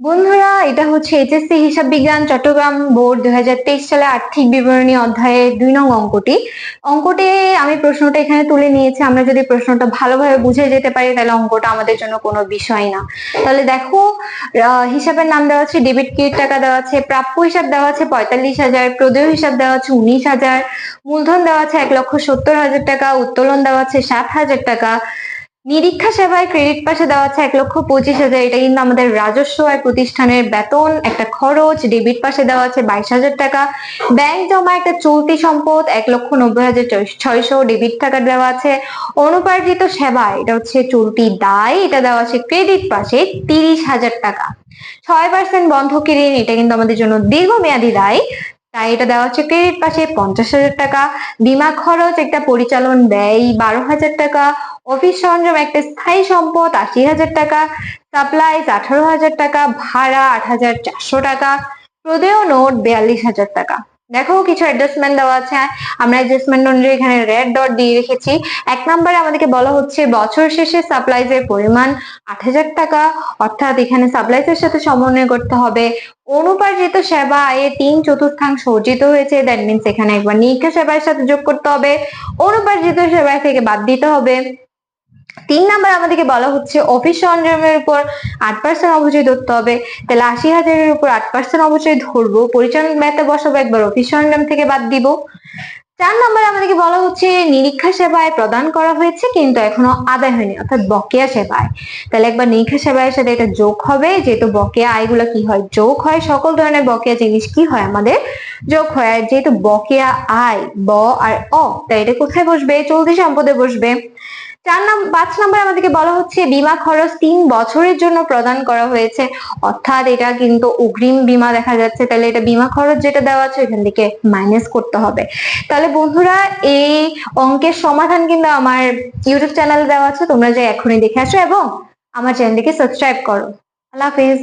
বন্ধুরা, এটা হচ্ছে এইচএসসি হিসাব বিজ্ঞান, চট্টগ্রাম বোর্ড দুই সালে আর্থিক বিবরণী অধ্যায়ের দুই নং অঙ্কটি। অঙ্কটি আমি প্রশ্নটা এখানে তুলে নিয়েছি। আমরা যদি প্রশ্নটা ভালোভাবে বুঝে যেতে পারি, তাহলে অঙ্কটা আমাদের জন্য কোনো বিষয় না। তাহলে দেখো হিসাবের নাম দেওয়া আছে, ডেবিট ক্রেডিট টাকা দেওয়া আছে, প্রাপ্য হিসাব দেওয়া আছে পঁয়তাল্লিশ হাজার, প্রদেয় হিসাব দেওয়া আছে উনিশ হাজার, মূলধন দেওয়া আছে এক লক্ষ সত্তর হাজার টাকা, উত্তোলন দেওয়া আছে সাত হাজার টাকা নিরীক্ষা সেবায় ক্রেডিট পাশে দেওয়া আছে এক লক্ষ পঁচিশ হাজার। এটা কিন্তু আমাদের রাজস্ব আয় প্রতিষ্ঠানের বেতন, একটা খরচ ডেবিট পাশে দেওয়া আছে বাইশ হাজার টাকা। ব্যাংক জমা একটা চলতি সম্পদ, এক লক্ষ নব্বই হাজার ছয়শো ডেবিট টাকা দেওয়া আছে। অনুপার্জিত সেবা এটা হচ্ছে চলতি দায়, এটা দেওয়া আছে ক্রেডিট পাশে তিরিশ হাজার টাকা। ছয় পার্সেন্ট বন্ধকি ঋণ, এটা কিন্তু আমাদের জন্য দীর্ঘমেয়াদী দায়। তাই এটা দেওয়া হচ্ছে ক্রেডিট পাশে পঞ্চাশ হাজার টাকা। বিমা খরচ, একটা পরিচালন ব্যয় বারো হাজার টাকা। অফিস সরঞ্জাম একটা স্থায়ী সম্পদ, আশি হাজার টাকা সাপ্লাইজ আঠারো হাজার টাকা, ভাড়া আট হাজার চারশো টাকা, প্রদেয় নোট বিয়াল্লিশ হাজার টাকা। দেখো কিছু অ্যাডজাস্টমেন্ট দেওয়া আছে। আমরা অ্যাডজাস্টমেন্ট অনুযায়ী এখানে রেড ডট দিয়ে রেখেছি। এক নম্বরে আমাদেরকে বলা হচ্ছে, বছর শেষে সাপ্লাইজের পরিমাণ আট হাজার টাকা। অর্থাৎ এখানে সাপ্লাইজের সাথে সমন্বয় করতে হবে। অনুপার্জিত সেবা আয়ে তিন চতুর্থাংশ অর্জিত হয়েছে। দ্যাট মিনস এখানে একবার নিরীক্ষা সেবার সাথে যোগ করতে হবে। অনুপার্জিত সেবা থেকে বাদ দিতে হবে। তিন নাম্বার আমাদেরকে বলা হচ্ছে অফিস সরঞ্জামের উপর আট পার্সেন্ট অবচয় ধরতে হবে। তাহলে আশি হাজারের উপর আট পার্সেন্ট অবচয় ধরবো। পরিচালন ব্যয়তে বসাবো, একবার অফিস সরঞ্জাম থেকে বাদ দিব। চার নম্বরে আমাদেরকে বলা হচ্ছে, নিরীক্ষা সেবায় প্রদান করা হয়েছে, কিন্তু এখনও আদায় হয়নি, অর্থাৎ বকেয়া সেবায়। তাহলে একবার নিরীক্ষা সেবায়ের সাথে এটা যোগ হবে, যেহেতু বকেয়া আয়গুলো কি হয়? যোগ হয়, সকল ধরনের বকেয়া জিনিস কি হয়? আমাদের যোগ হয়। আর যেহেতু বকেয়া আয়, ব আর অ তাই এটা কোথায় বসবে? চলতি সম্পদে বসবে। চার নাম্বার পাঁচ নম্বর আমাদেরকে বলা হচ্ছে বীমা খরচ তিন বছরের জন্য প্রদান করা হয়েছে। অর্থাৎ এটা কিন্তু অগ্রিম বীমা দেখা যাচ্ছে। তাহলে এটা বীমা খরচ যেটা দেওয়া আছে এখান থেকে মাইনাস করতে হবে। তাহলে বন্ধুরা, এই অঙ্কের সমাধান কিন্তু আমার ইউটিউব চ্যানেলে দেওয়া আছে। তোমরা যে এখনই দেখে আসো এবং আমার চ্যানেলটিকে সাবস্ক্রাইব করো। আল্লাহ হাফিজ।